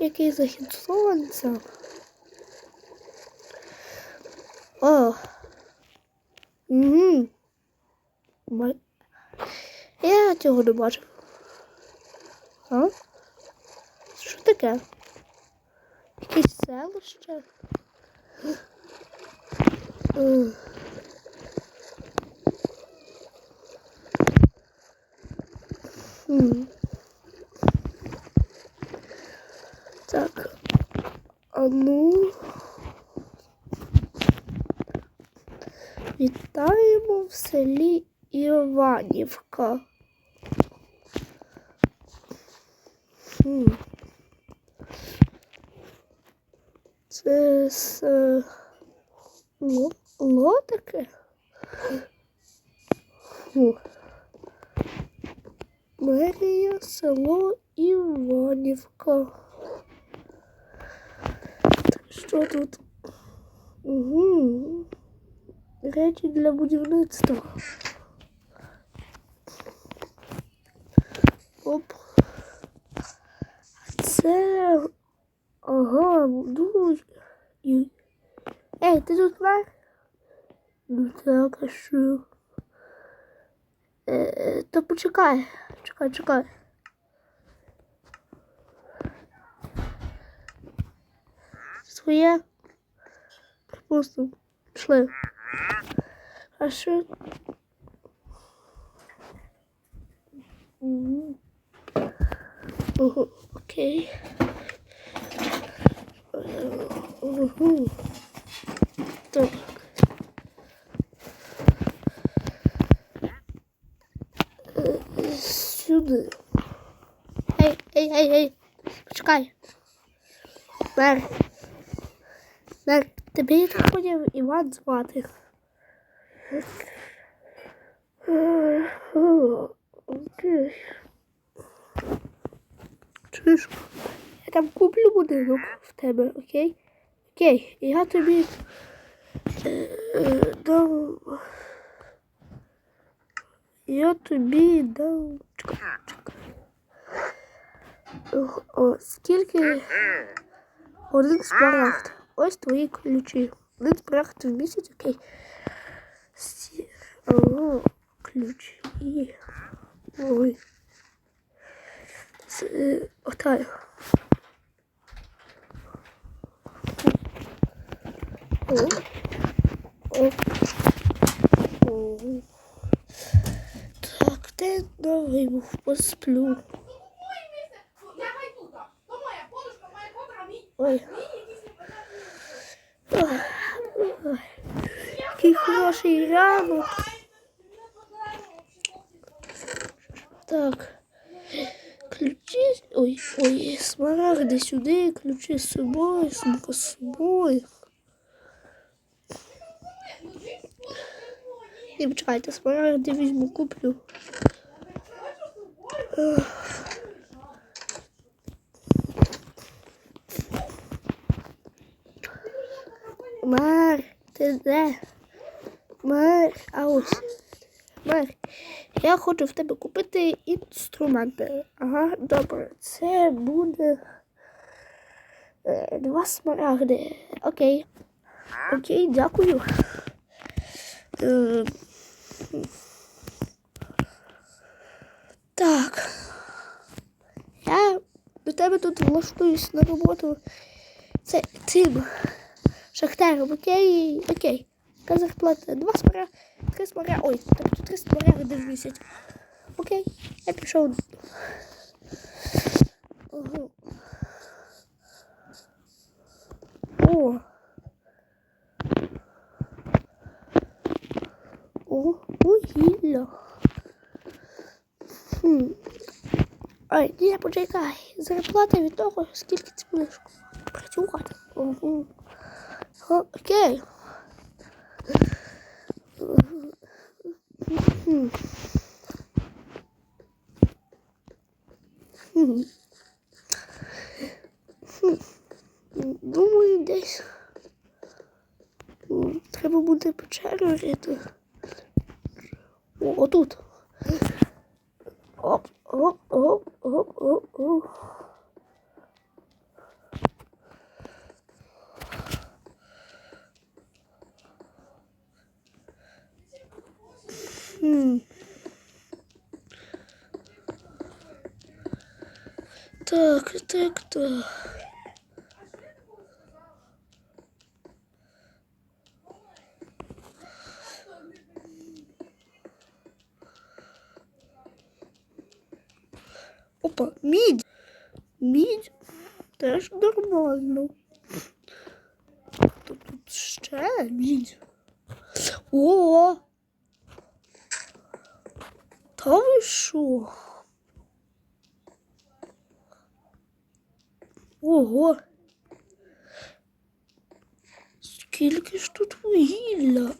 Який захід сонця. О. Угу. Я цього не бачив. А? Що таке? Якесь селище? Ух. Хм. Так. А ну. Вітаємо в селі Іванівка. Хм. Це село таке? Хм. Мерія, село Іванівка. Що тут? Угу. Речі для будівництва. Оп. Це. Ага. І- Ей, ти тут мер? Ну так, а що? Е, то почекай. Чекай, чекай. Своє. Припустимо. Пішли. А що? Мгм. Ого, окей. Ого. Так. Сюди. Ей, ей, ей, ей. Почекай. Мер. Мер, тебе я так поняв Іван звати. Окей. Чуєш? Я там куплю будинок в тебе, окей? Окей, я тобі е, дам. Я тобі дам. Чекай, чекай. О, скільки? Один смарагд. Ось твої ключі. Один смарагд в місяць, окей. Сі... О, ключі. Ой. Е, Отаю. О. О. О. Так, де новий був посплю. Ой. Який хороший ранок. Так. Ой, ой, смарагди сюди, ключі з собою, сумка з собою. І почекайте, смарагди візьму, куплю. Мар, ти де? Мар, а ось. Мар, я хочу в тебе купити інструменти. Ага, добре. Це буде е, два смарагди. Окей. Окей, дякую. Е, так. Я до тебе тут влаштуюсь на роботу. Це цим шахтером, окей, окей. Яка зарплата? Два смаря, три смаря, ой, тобто три в місяць. Окей, я пішов. Ого. О. О, вугілля. Хм. Ой, ні, почекай. Зарплата від того, скільки ти будеш працювати. Угу. Окей. Хм. Хм. Хм. Думаю, десь треба буде печеру рити. О, отут. Оп. Оп, оп, оп, оп, оп. Так, так, так. Опа, мідь. Мідь теж нормально. Хто тут ще мідь? О! Та ви що? Ого! Скільки ж тут вугілля?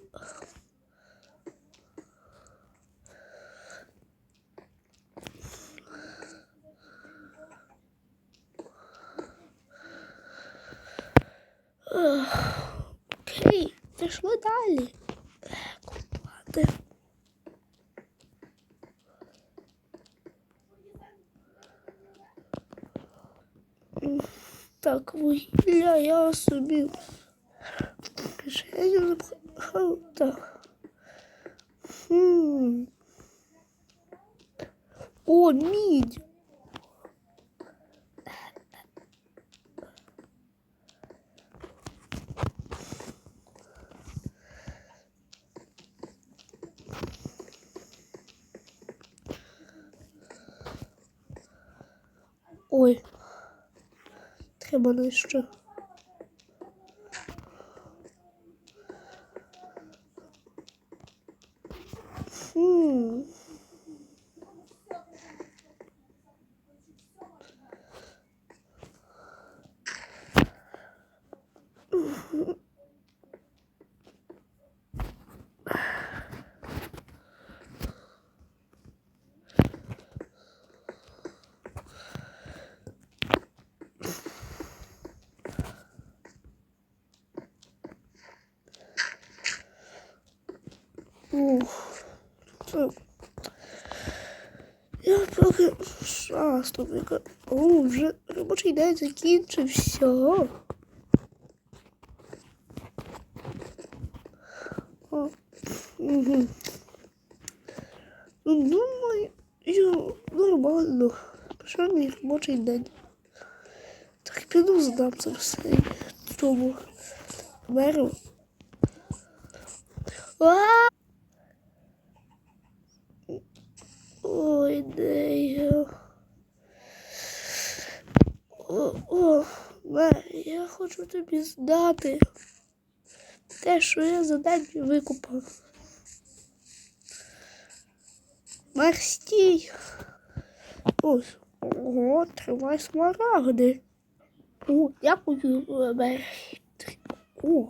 Окей, пішли далі. Ех, Купати. М, Так, вугілля я собі в кишеню запхав. Так. Хм. О, мідь. Ой. Треба нижче. Хм. Я поки шастовика. О, вже робочий день закінчився. О, угу. Думаю, нормально. Пішов мій робочий день. Так піду здам це все тому меру. А! Ой, де я? О, я хочу тобі здати те, що я за день викупав. Мер, стій. Ось, ого, тримай смарагди. О, дякую, мер. О,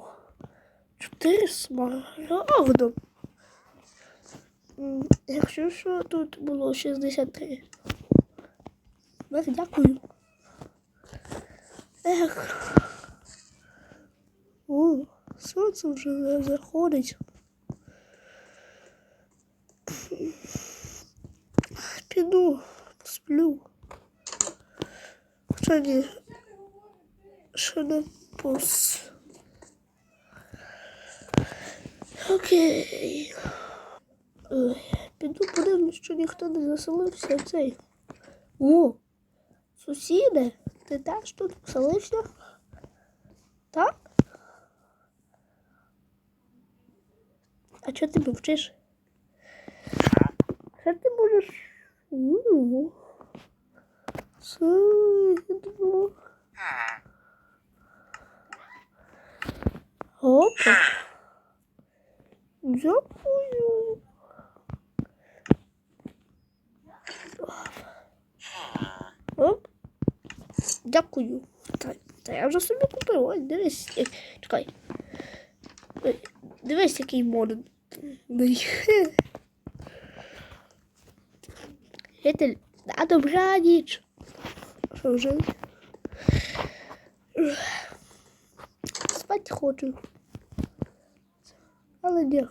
чотири смарагда. М, Якщо що, тут було 63. Мер, дякую. Ех. О, сонце вже заходить. Піду, посплю. Хоча ні, ще не. Окей. Піду подивлюсь, що ніхто не заселився цей. О, сусіде, ти теж тут заселився? Так? А чого ти мовчиш? Що ти можеш? Сидно. Опа. Дякую. Оп. Дякую. Та, та я вже собі купив. Ой, дивись. Чекай. Ой, Дивись, який моден. Житель, на добраніч. Що вже? Спати хочу. Але ні.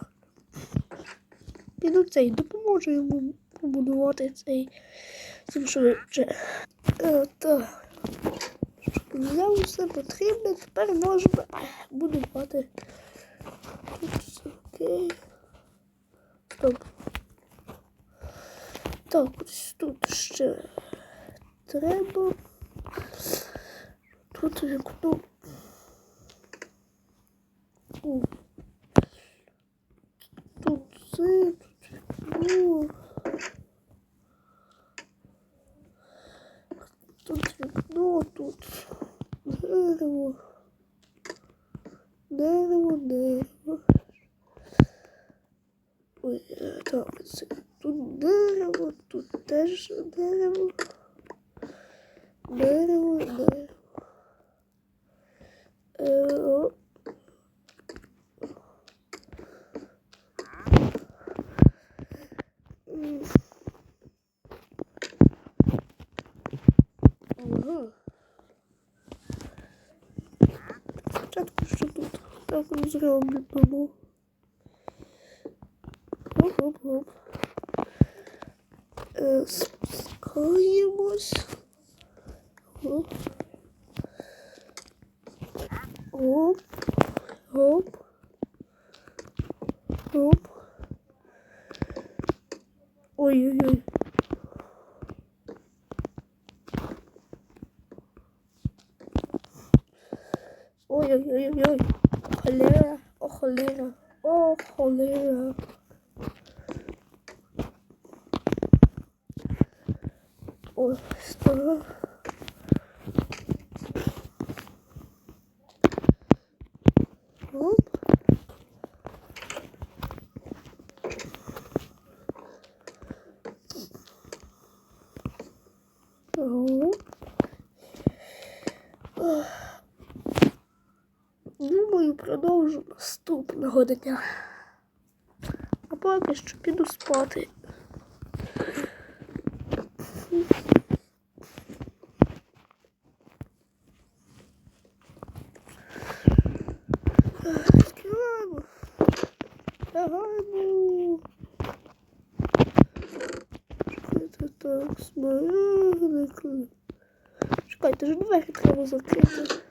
Піду цей, допоможу йому побудувати цей цим швидше. Е, так. Взяв все потрібне, тепер можна будувати. Тут все окей. Стоп. Так, ось тут ще треба. Тут вікно. Тут це, тут вікно. Тут вікно, тут дерево. Дерево, дерево. Ой, так, це тут дерево, тут теж. Дерево, дерево. Е, о. М. Ага. Спочатку що тут? Так не зроблено. Оп-оп-оп. Е, Спускаємось. Оп. Оп. Оп. О, холера. Ой, что? Оп. Оп. Думаю, продовжу наступного дня. Поки що піду спати. Лягаємо. Чекайте, так, смайлик. Чекайте, ж двері треба закрити.